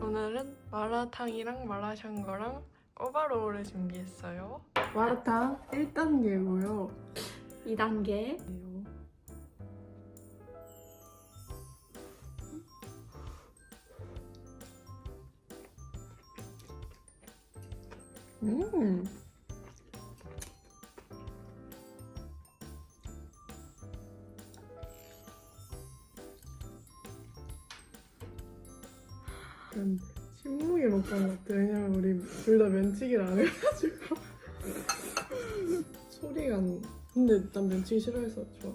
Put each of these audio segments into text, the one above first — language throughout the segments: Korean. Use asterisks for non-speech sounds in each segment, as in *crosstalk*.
오늘은 마라탕이랑 마라샹궈랑 꼬바로우를 준비했어요. 마라탕 1단계고요. 2단계 음. 난 침묵이 먹방 같아. 왜냐면 우리 둘 다 면치기를 안 해가지고. *laughs* 소리가 안. 근데 난 면치기 싫어해서 좋아.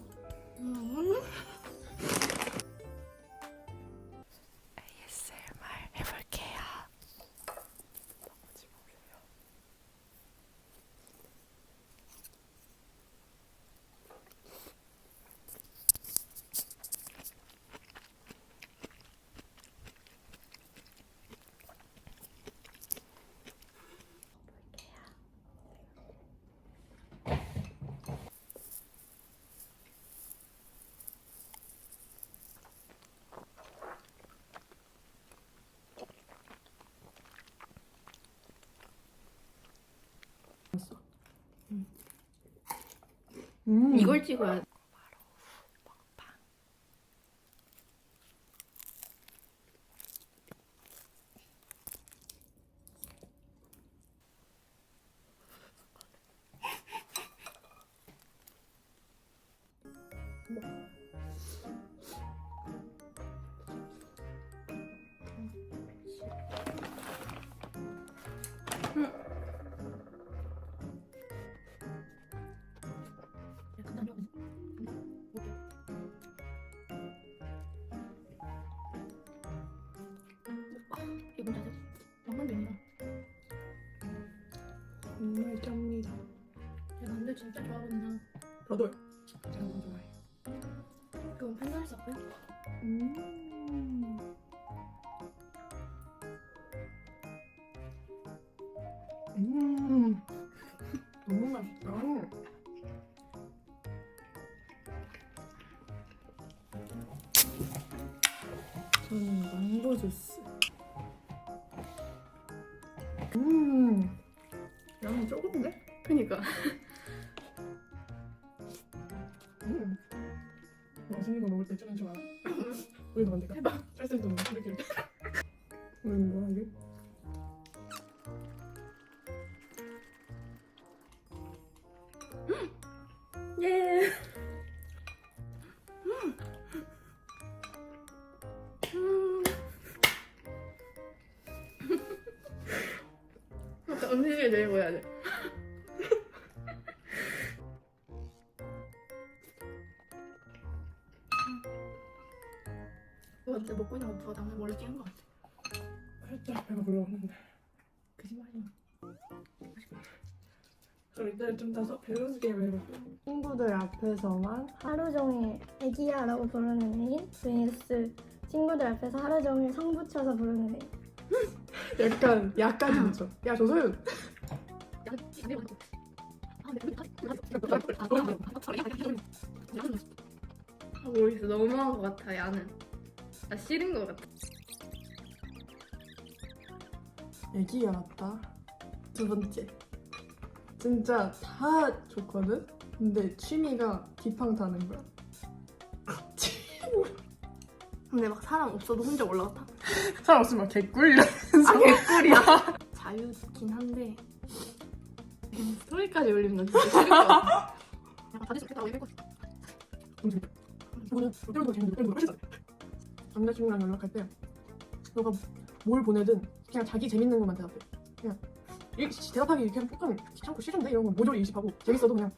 음. 이걸 찍어야 저도요. 제가 너무 좋아해. 판단할 수 없고요 음. 음. 너무 맛있다. 저는 망고 주스. 음. 양이 적은데? 그니까 맛있는 거 먹을 때 쩌는 좋아. *clears throat* 우리도 만들까? 해봐. 짤짤도 먹 이렇게 이렇게. 우리 뭐야 이게? 예 *laughs* 음식을 들고 해야 돼 이거 진짜 먹고 있는 것보다 당면 원래 찍은 것 같아 살짝 배가 불러오는데. 거짓말이야 그럼 이따가 좀 따서 밸런스 게임 해볼게. 친구들 앞에서만 하루 종일 애기야라고 부르는 애인 vs 친구들 앞에서 하루 종일 성 붙여서 부르는 애인 약간 약간 그죠. 야 조소윤. 아, 모르겠어 너무한 것 같아 야는 나 싫은 것 같아 애기가 낫다. 두 번째. 진짜 다 좋거든. 근데 취미가 기팡 타는 거야. 근데 막 사람 없어도 혼자 올라갔다 사람 없으면 개꿀 이러면서. 아 개꿀이야 자유긴 한데 스토리까지 올리면 난 진짜 싫을 것 같아 그냥 다들 좋겠다고 얘기할 것 같아 남자친구랑 연락할 때 너가 뭘 보내든 그냥 자기 재밌는 것만 대답해. 그냥 일- 대답하기 그냥 조금 귀찮고 싫은데 이런 거 모조리 인식하고 재밌어도 그냥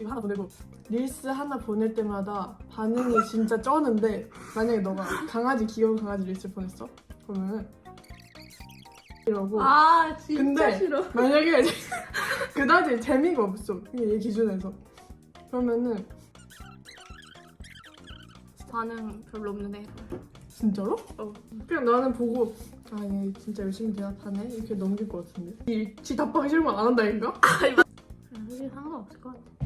이거 하나 보내고 릴스 하나 보낼 때마다 반응이 진짜 쩌는데 만약에 너가 강아지 귀여운 강아지 릴스 보냈어? 그러면은 이러고 아 진짜 근데- 싫어 만약에 *laughs* 그다지 재미가 없어 얘 기준에서 그러면은 반응 별로 없는데 진짜로? 어. 그냥 나는 보고 아 얘 진짜 열심히 대답하네 이렇게 넘길 것 같은데 이, 지 답하기 싫으면 안 한다니까? *laughs* 솔직히 상관없을 것 같아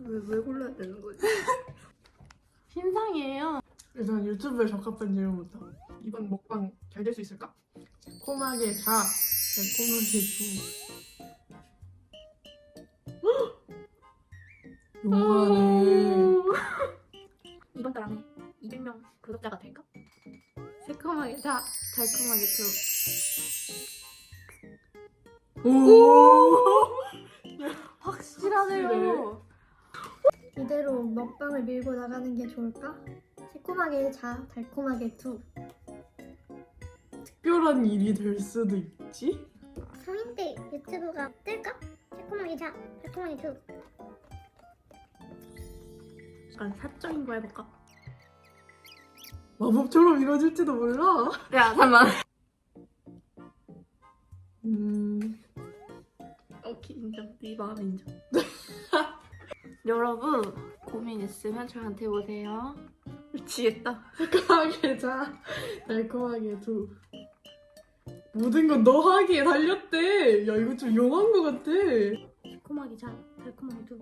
왜, 왜 골라야 되는 거지? *laughs* 신상이에요. 일단 유튜브에 적합한 질문부터. 이번 먹방 잘 될 수 있을까? 콤하게 자, 달콤하게 두. 용하네. *laughs* 이번 달 안에 200명 구독자가 될까? 새콤하게 자, 달콤하게 두. 오. *laughs* 확실하네요. 이대로 먹방을 밀고 나가는 게 좋을까? 새콤하게 자, 달콤하게 두. 특별한 일이 될 수도 있지? 성인 때 유튜브가 뜰까? 새콤하게 자, 달콤하게 두. 약간 사적인 거 해볼까? 마법처럼 이루어질지도 몰라. 야, 잠깐만. 음. 오케이, 인정. 네 마음 인정. *laughs* 여러분, 고민 있으면 저한테 오세요. 미치겠다. 달콤하게 자, 달콤하게 두. 모든 건 너 하기에 달렸대. 야 이거 좀 용한 거 같아. 새콤하게 자, 달콤하게 두.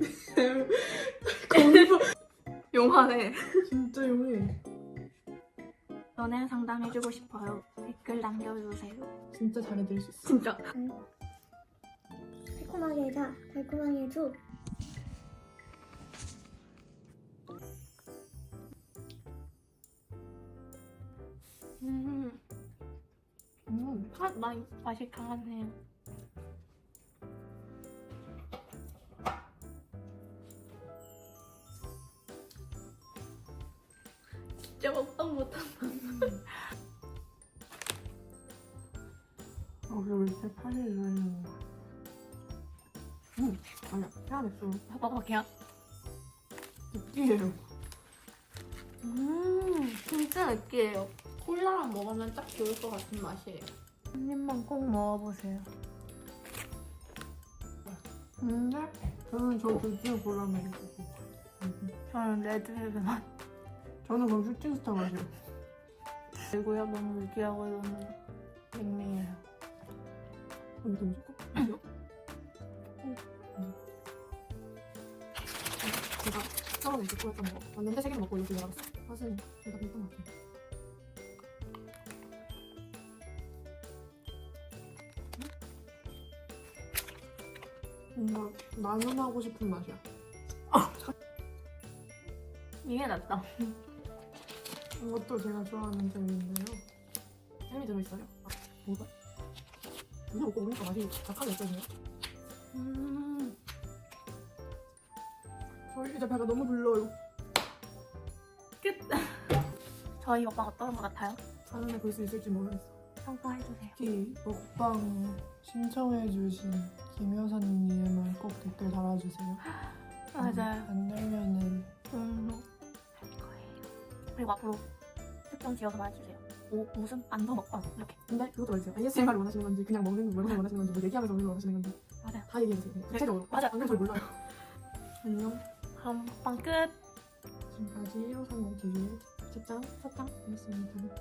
*laughs* 거기서 용하네. 진짜 용해. 연애 상담해주고 싶어요. 댓글 남겨주세요. 진짜 잘해줄 수 있어. 진짜. 새콤하게 자, 달콤하게 두. 음, 음. 맛 많이 맛이 강하네 진짜 먹방 못한다. 어, 왜 이렇게 팔이 이러는 거야? 음, 아니야. 태안 맥주 먹어볼게요. 느끼해요. 음, 진짜 느끼해요. 콜라랑 먹으면 딱 좋을 것 같은 맛이에요. 한 입만 꼭 먹어보세요. 근데 저는 저둘 중에 골라먹을 거고. 저는 레드벨벳 맛. 저는 그럼 슈팅스타 맛이요. 그리고요, 너무 느끼하고 너무 무슨 거? 아니요? 제가 처음에 듣고 했던 거 왔는데 세 개를 먹고 이렇게 나갔어. 맛은 제가 비슷한 것 같아요. 뭔가 나눔하고 싶은 맛이야. 이게 낫다. *laughs* 이것도 제가 좋아하는 잼인데요. 잼이 들어있어요. 아, 뭐가? 그냥 먹고 보니까 맛이 약하게 느껴지네요. 음, 저희 이제 배가 너무 불러요. 끝. *laughs* 저희 먹방 어떤 것 같아요? 다음에 볼 수 있을지 모르겠어. 평가해주세요. 특히 먹방 신청해주신 김 여사님 이름을 꼭 댓글 달아주세요. *laughs* 맞아요. 안 되면은 음. 그리고 앞으로 특정 지어서 말해주세요. 오, 무슨 안도 먹방 이렇게. 근데 그것도 말해주세요. ASMR 원하시는 건지 그냥 먹는 걸 원하시는 건지 뭐 얘기하면서 먹는 걸 원하시는 건지 맞아요. 다 얘기해주세요. 네, 구체적으로. 맞아. 안 그러면 저희 몰라요. 안녕. 그럼 먹방 끝. 지금까지 호상공 TV의 채짱 사탕이었습니다.